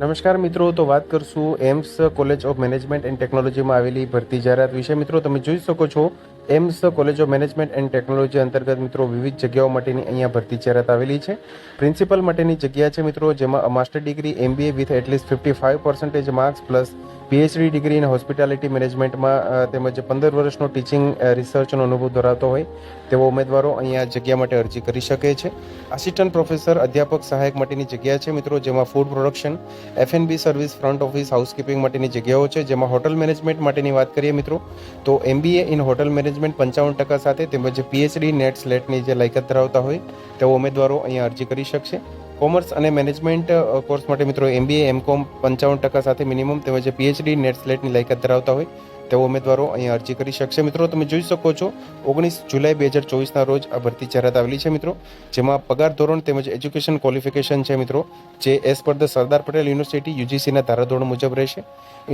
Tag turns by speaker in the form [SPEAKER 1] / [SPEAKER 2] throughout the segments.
[SPEAKER 1] નમસ્કાર મિત્રો, તો વાત કરશું AIMS college of management and ટેકનોલોજીમાં આવેલી ભરતી જાહેરાત વિશે. મિત્રો, તમે જોઈ શકો છો, AIMS college of management and technology અંતર્ગત મિત્રો વિવિધ જગ્યાઓ માટેની અહીંયા ભરતી જાહેરાત આવેલી છે. પ્રિન્સિપલ માટેની જગ્યા છે મિત્રો, જેમાં master degree MBA with at least fifty five percentage marks plus PhD degree in hospitality મેનેજમેન્ટમાં તેમજ પંદર વર્ષનો ટીચિંગ રિસર્ચનો અનુભવ ધરાવતો હોય તેવો ઉમેદવારો અહીંયા જગ્યા માટે અરજી કરી શકે છે. આસિસ્ટન્ટ પ્રોફેસર અધ્યાપક, સહાયક માટેની જગ્યા છે મિત્રો, જેમાં food production F and B service front office housekeeping માટેની જગ્યાઓ છે. જેમાં હોટલ મેનેજમેન્ટ માટેની વાત કરીએ મિત્રો, તો એમબીએ ઇન હોટલ મેનેજમેન્ટ પંચાવન ટકા સાથે તેમજ પીએચડી નેટ સ્લેટની જે લાયકાત ધરાવતા હોય તેવો ઉમેદવારો અહીંયા અરજી કરી શકશે. કોમર્સ અને મેનેજમેન્ટ કોર્સ માટે મિત્રો એમબીએ એમકોમ પંચાવન ટકા સાથે મિનિમમ તેમજ પીએચડી નેટ સ્લેટની લાયકાત ધરાવતા હોય. તેવા ઉમેદવારો અહીંયા અરજી કરી શકશે. મિત્રો, તમે જોઈ શકો છો, ઓગણીસ જુલાઈ બે હજાર ચોવીસના રોજ આ ભરતી જાહેરાત આવેલી છે, મિત્રો. જેમાં પગાર ધોરણ તેમજ એજ્યુકેશન ક્વોલિફિકેશન છે, મિત્રો, જે as per the Sardar Patel university, યુજીસીના ધારાધોરણ મુજબ રહેશે.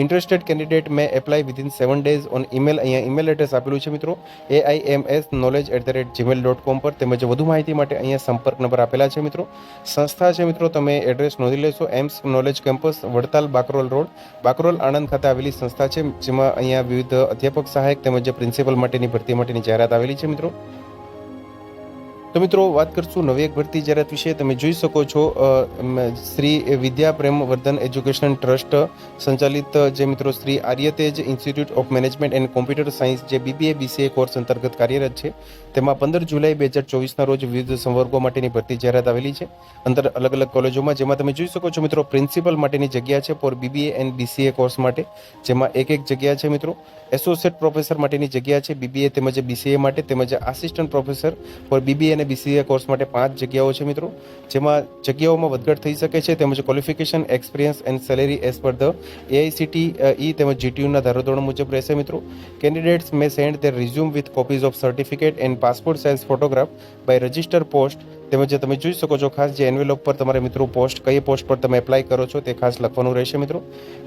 [SPEAKER 1] Interested candidate may apply within seven days on email, અહીંયા ઈમેલ એડ્રેસ આપેલું છે, મિત્રો A I M S knowledge at the rate Gmail dot com પર તેમજ વધુ માહિતી માટે અહીંયા સંપર્ક નંબર આપેલા છે, મિત્રો. સંસ્થા છે, મિત્રો, તમે એડ્રેસ નોંધી લેશો AIMS knowledge campus Vadtal, Bakrol road, Bakrol Anand ખાતે આવેલી સંસ્થા છે, જેમાં અહીંયા વિવિધ અધ્યાપક સહાયક તેમજ પ્રિન્સિપલ માટેની ભરતી માટેની જાહેરાત આવેલી છે મિત્રો. તો મિત્રો, વાત કરશું નવી એક ભરતી જાહેરાત વિશે. તમે જોઈ શકો છો શ્રી વિદ્યા પ્રેમ વર્ધન એજ્યુકેશન ટ્રસ્ટ સંચાલિત જે મિત્રો Shri Aryatej institute of management and computer science જે બીબીએ, બીસીએ કોર્સ અંતર્ગત કાર્યરત છે. તેમાં પંદર જુલાઈ બે હજાર ચોવીસના રોજ વિવિધ સંવર્ગો માટેની ભરતી જાહેરાત આવેલી છે. અંદર અલગ અલગ કોલેજોમાં, જેમાં તમે જોઈ શકો છો મિત્રો, પ્રિન્સિપલ માટેની જગ્યા છે for BBA and BCA course માટે. જેમાં એક એક જગ્યા છે મિત્રો, એસોસિએટ પ્રોફેસર માટેની જગ્યા છે બીબીએ તેમજ બીસીએ માટે તેમજ આસિસ્ટન્ટ પ્રોફેસર ફોર બીબીએ અને બીસીએ કોર્સ માટે પાંચ જગ્યાઓ છે મિત્રો, જેમાં જગ્યાઓમાં વધઘટ થઈ શકે છે, તેમજ qualification experience and salary as per the AICTE તેમજ જીટીયુના ધારાધોરણ મુજબ રહેશે મિત્રો. Candidates may send their resume with copies of certificate and passport size photograph by register post તેમજ તમે જોઈ શકો છો, ખાસ જે એન્વેલોપ પર તમારે મિત્રો પોસ્ટ કઈ પોસ્ટ પર તમે એપ્લાય કરો છો તે ખાસ લખવાનું રહેશે મિત્રો.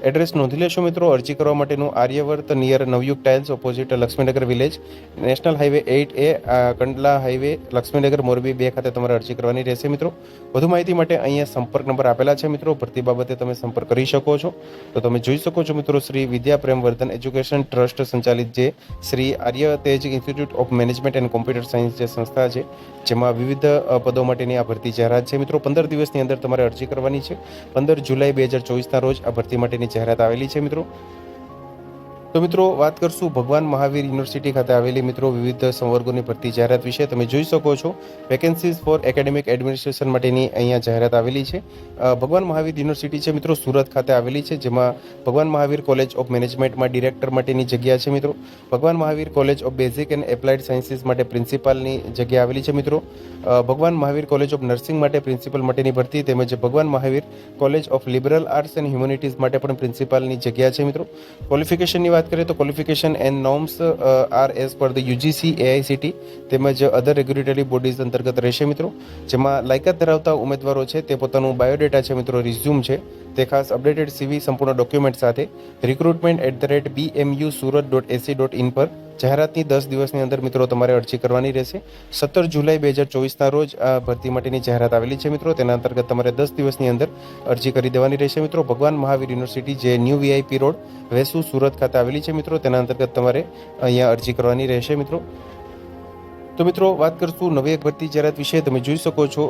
[SPEAKER 1] એડ્રેસ નોંધી લેશો મિત્રો, અરજી કરવા માટેનું Aryavart near Navyug tiles opposite Laxminagar village national highway eight A Kandla highway Laxminagar Morbi બે ખાતે તમારે અરજી કરવાની રહેશે મિત્રો. વધુ માહિતી માટે અહીંયા સંપર્ક નંબર આપેલા છે મિત્રો, ભરતી બાબતે તમે સંપર્ક કરી શકો છો. તો તમે જોઈ શકો છો મિત્રો, શ્રી વિદ્યા પ્રેમવર્ધન એજ્યુકેશન ટ્રસ્ટ સંચાલિત જે Shri Arya Tej institute of management and computer science જે સંસ્થા છે, જેમાં વિવિધ પદો માટેની આ ભરતી જાહેરાત છે. મિત્રો, પંદર દિવસની અંદર તમારે અરજી કરવાની છે. પંદર જુલાઈ બે હજાર ચોવીસના રોજ આ ભરતી માટેની જાહેરાત આવેલી છે, મિત્રો. તો મિત્રો, વાત કરશું ભગવાન મહાવીર યુનિવર્સિટી ખાતે આવેલી મિત્રો વિવિધ સંવર્ગોની ભરતી જાહેરાત વિશે. તમે જોઈ શકો છો વેકેન્સીઝ ફોર એકેડેમિક એડમિનિસ્ટ્રેશન માટેની અહીંયા જાહેરાત આવેલી છે. ભગવાન મહાવીર યુનિવર્સિટી છે મિત્રો, સુરત ખાતે આવેલી છે, જેમાં ભગવાન મહાવીર કોલેજ ઓફ મેનેજમેન્ટમાં ડિરેક્ટર માટેની જગ્યા છે મિત્રો. Bhagwan Mahavir college of basic and applied sciences માટે પ્રિન્સિપાલની જગ્યા આવેલી છે મિત્રો. Bhagwan Mahavir college of nursing માટે પ્રિન્સિપલ માટેની ભરતી તેમજ Bhagwan Mahavir college of liberal arts and humanities માટે પણ પ્રિન્સિપાલની જગ્યા છે મિત્રો. ક્વોલિફિકેશનની વાત કરીએ તો qualification and norms are as per the UGC AICTE તેમજ અધર રેગ્યુલેટરી બોડીઝ અંતર્ગત રહેશે મિત્રો. જેમાં લાયકાત ધરાવતા ઉમેદવારો છે તે પોતાનું બાયોડેટા છે મિત્રો રિઝ્યુમ છે. તે ખાસ અપડેટેડ સીવી સંપૂર્ણ ડોક્યુમેન્ટ સાથે. Recruitment at the rate B M Surat dot ac dot in પર જાહેરાતની દસ દિવસની અંદર મિત્રો તમારે અરજી કરવાની રહેશે. સત્તર જુલાઈ બે હજાર ચોવીસના રોજ આ ભરતી માટેની જાહેરાત આવેલી છે મિત્રો. તેના અંતર્ગત તમારે દસ દિવસની અંદર અરજી કરી દેવાની રહેશે મિત્રો. ભગવાન મહાવીર યુનિવર્સિટી જે new VIP road Vesu Surat ખાતે આવેલી છે મિત્રો. તેના અંતર્ગત તમારે અહીંયા અરજી કરવાની રહેશે મિત્રો. તો મિત્રો, વાત કરશું નવી એક ભરતી જાહેરાત વિશે. તમે જોઈ શકો છો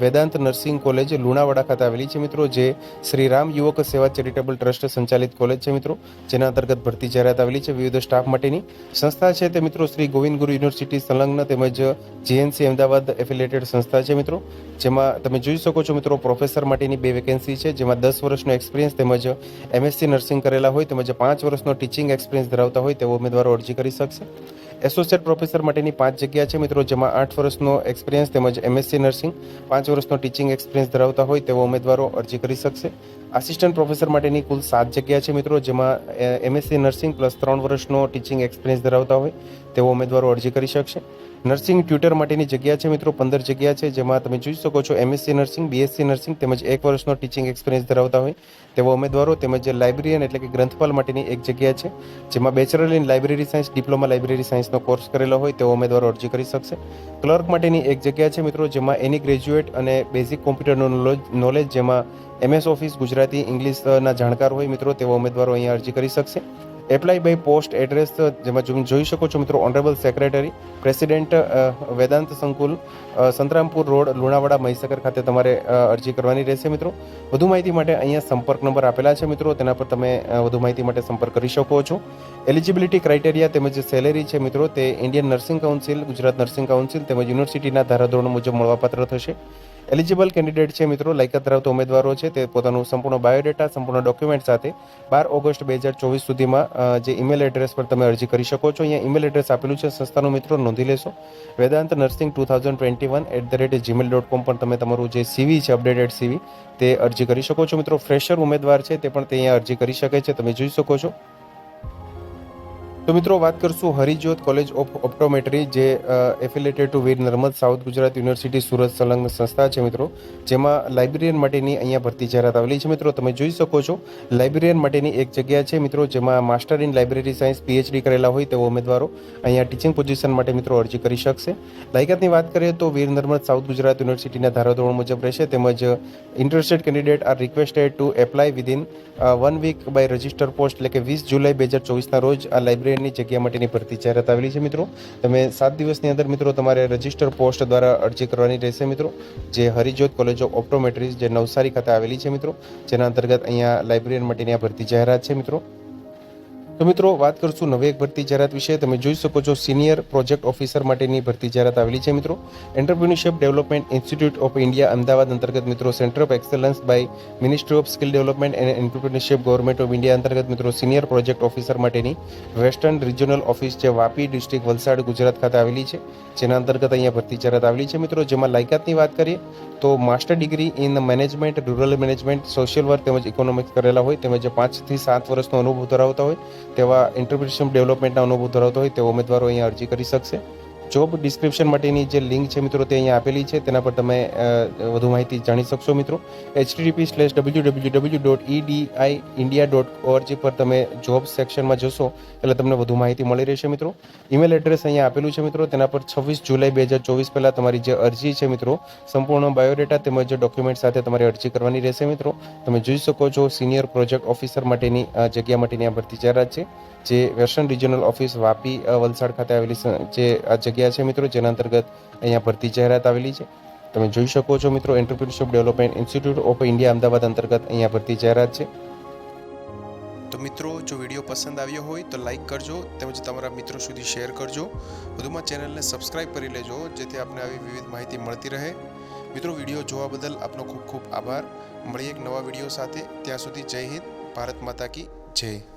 [SPEAKER 1] વેદાંત નર્સિંગ કોલેજ લુણાવાડા ખાતે આવેલી છે મિત્રો, જે શ્રી રામ યુવક સેવા ચેરિટેબલ ટ્રસ્ટ સંચાલિત કોલેજ છે મિત્રો. જેના અંતર્ગત ભરતી જાહેરાત આવેલી છે વિવિધ સ્ટાફ માટેની. સંસ્થા છે તે મિત્રો શ્રી ગોવિંદ ગુરુ યુનિવર્સિટી સંલગ્ન તેમજ જીએનસી અમદાવાદ એફિલેટેડ સંસ્થા છે મિત્રો. જેમાં તમે જોઈ શકો છો મિત્રો, પ્રોફેસર માટેની બે વેકેન્સી છે, જેમાં દસ વર્ષનો એક્સપિરિયન્સ તેમજ એમએસસી નર્સિંગ કરેલા હોય તેમજ પાંચ વર્ષનો ટીચિંગ એક્સપિરિયન્સ ધરાવતા હોય તેવો ઉમેદવારો અરજી કરી શકશે. એસોસિએટ પ્રોફેસર માટેની પાંચ જગ્યા છે મિત્રો, જેમાં આઠ વર્ષનો એક્સપિરિયન્સ તેમજ એમએસસી નર્સિંગ પાંચ વર્ષનો ટીચિંગ એક્સપિરિયન્સ ધરાવતા હોય તેવા ઉમેદવારો અરજી કરી શકશે. આસિસ્ટન્ટ પ્રોફેસર માટેની કુલ સાત જગ્યા છે મિત્રો, જેમાં એમએસસી નર્સિંગ પ્લસ ત્રણ વર્ષનો ટીચિંગ એક્સપિરિયન્સ ધરાવતા હોય તેવા ઉમેદવારો અરજી કરી શકશે. નર્સિંગ ટ્યુટર માટેની જગ્યા છે મિત્રો, પંદર જગ્યા છે, જેમાં તમે જોઈ શકો છો એમએસસી નર્સિંગ બીએસસી નર્સિંગ તેમજ એક વર્ષનો ટીચિંગ એક્સપિરિયન્સ ધરાવતા હોય તેવા ઉમેદવારો તેમજ લાઇબ્રેરિયન એટલે કે ગ્રંથપાલ માટેની એક જગ્યા છે, જેમાં bachelor in library science, diploma library સાયન્સનો course કરેલો હોય તેવા ઉમેદવારો અરજી કરી શકશે. ક્લર્ક માટેની એક જગ્યા છે મિત્રો, જેમાં એની ગ્રેજ્યુએટ અને બેઝિક કોમ્પ્યુટરનું નોલેજ જેમાં એમએસ ઓફિસ ગુજરાતી, ઇંગ્લિશના જાણકાર હોય મિત્રો, તેવા ઉમેદવારો અહીંયા અરજી કરી શકશે. એપ્લાય બાય પોસ્ટ એડ્રેસ જેમાં તમે જોઈ શકો છો મિત્રો ઓનરેબલ સેક્રેટરી પ્રેસિડેન્ટ વેદાંત સંકુલ સંતરામપુર રોડ લુણાવાડા મહીસાગર ખાતે તમારે અરજી કરવાની રહેશે મિત્રો. વધુ માહિતી માટે અહીંયા સંપર્ક નંબર આપેલા છે મિત્રો, તેના પર તમે વધુ માહિતી માટે સંપર્ક કરી શકો છો. એલિજિબિલિટી ક્રાઇટેરિયા તેમજ સેલેરી છે મિત્રો, તે Indian nursing council Gujarat nursing council તેમજ યુનિવર્સિટીના ધારાધોરણ મુજબ મળવાપાત્ર થશે. એલિજિબલ કેન્ડિડેટ છે મિત્રો લાયકાત ધરાવતા ઉમેદવારો છે, તે પોતાનું સંપૂર્ણ બાયોડેટા સંપૂર્ણ ડોક્યુમેન્ટ સાથે બાર ઓગસ્ટ બે હજાર ચોવીસ સુધીમાં જે ઈમેલ એડ્રેસ પર તમે અરજી કરી શકો છો. અહીંયા ઈમેલ એડ્રેસ આપેલું છે, સંસ્થાનું મિત્રો, નોંધી લેશો. Vedant nursing two thousand twenty one at the rate Gmail dot com પર તમે તમારું જે સીવી છે અપડેટેડ સીવી તે અરજી કરી શકો છો. મિત્રો ફ્રેશર ઉમેદવાર છે, તે પણ તે અહીંયા અરજી કરી શકે છે, તમે જોઈ શકો છો. તો મિત્રો વાત કરશું હરિજ્યોત કોલેજ ઓફ ઓપ્ટોમેટ્રી જે affiliated to Veer Narmad south Gujarat university Surat સંલગ્ન સંસ્થા છે મિત્રો. જેમાં લાઇબ્રેરિયન માટેની અહીંયા ભરતી જાહેરાત આવેલી છે મિત્રો. તમે જોઈ શકો છો લાઇબ્રેરિયન માટેની એક જગ્યા છે મિત્રો, જેમાં master in library science PhD કરેલા હોય તેવો ઉમેદવારો અહીંયા ટીચિંગ પોઝિશન માટે મિત્રો અરજી કરી શકશે. લાયકાતની વાત કરીએ તો વીર નર્મદ સાઉથ ગુજરાત યુનિવર્સિટીના ધારાધોરણ મુજબ રહેશે. તેમજ interested candidate are requested to apply within one week by register post એટલે કે વીસ જુલાઈ બે હજાર ચોવીસના રોજ આ લાઇબ્રેરીની જગ્યા માટેની ભરતી જાહેરાત આવેલી છે મિત્રો. તમે સાત દિવસની અંદર મિત્રો તમારે રજિસ્ટર પોસ્ટ દ્વારા અરજી કરવાની રહેશે મિત્રો. જે હરિજોત કોલેજ ઓફ ઓપ્ટોમેટ્રીઝ જે નવસારી ખાતે આવેલી છે મિત્રો. જેના અંતર્ગત અહીંયા લાઇબ્રેરિયન માટેની આ ભરતી જાહેરાત છે મિત્રો. તો મિત્રો, વાત કરશું નવી એક ભરતી જાહેરાત વિશે. તમે જોઈ શકો છો સિનિયર પ્રોજેક્ટ ઓફિસર માટેની ભરતી જાહેરાત આવેલી છે મિત્રો. Entrepreneurship development institute of India Ahmedabad અંતર્ગત મિત્રો centre of excellence by ministry of skill development and entrepreneurship government of India અંતર્ગત મિત્રો સિનિયર પ્રોજેક્ટ ઓફિસર માટેની વેસ્ટર્ન રિજનલ ઓફિસ જે વાપી ડિસ્ટ્રિક્ટ વલસાડ, ગુજરાત ખાતે આવેલી છે. જેના અંતર્ગત અહીંયા ભરતી જાહેરાત આવેલી છે મિત્રો. જેમાં લાયકાતની વાત કરીએ, તો master degree in management rural management social work તેમજ ઇકોનોમિક્સ કરેલા હોય. તેમજ પાંચથી સાત વર્ષનો અનુભવ ધરાવતા હોય. તેવા એન્ટરપ્રિન્યોરશિપ ડેવલપમેન્ટના અનુભવ ધરાવતો હોય તેવા ઉમેદવારો અહીંયા અરજી કરી શકશે. જોબ ડિસ્ક્રિપ્શન માટેની જે લિંક છે મિત્રો તે અહીંયા આપેલી છે, તેના પર તમે વધુ માહિતી જાણી શકશો મિત્રો. Http slash W W W dot EDI India dot org પર તમે જોબ સેક્શનમાં જશો, એટલે તમને વધુ માહિતી મળી રહેશે મિત્રો. ઈમેલ એડ્રેસ અહીંયા આપેલું છે મિત્રો, તેના પર છવ્વીસ જુલાઈ બે હજાર ચોવીસ પહેલાં તમારી જે અરજી છે મિત્રો, સંપૂર્ણ બાયોડેટા તેમજ ડોક્યુમેન્ટ સાથે તમારે અરજી કરવાની રહેશે મિત્રો. તમે જોઈ શકો છો સિનિયર પ્રોજેક્ટ ઓફિસર માટેની જગ્યા માટેની આ ભરતી જાહેરાત છે, જે western regional office Vapi Valsad ખાતે આવેલી જે આ જગ્યા છે મિત્રો, જેના અંતર્ગત અહીંયા ભરતી જાહેરાત આવેલી છે. તમે જોઈ શકો છો મિત્રો entrepreneurship development institute of India Ahmedabad અંતર્ગત અહીંયા ભરતી જાહેરાત છે. તો મિત્રો, જો વીડિયો પસંદ આવ્યો હોય તો લાઈક કરજો, તેમજ તમારા મિત્રો સુધી શેર કરજો. વધુમાં ચેનલને સબસ્ક્રાઇબ કરી લેજો, જેથી આપને આવી વિવિધ માહિતી મળતી રહે. મિત્રો, વીડિયો જોવા બદલ આપનો ખૂબ ખૂબ આભાર. મળીએ એક નવા વીડિયો સાથે. ત્યાં સુધી જય હિન્દ, ભારત માતા કી જય.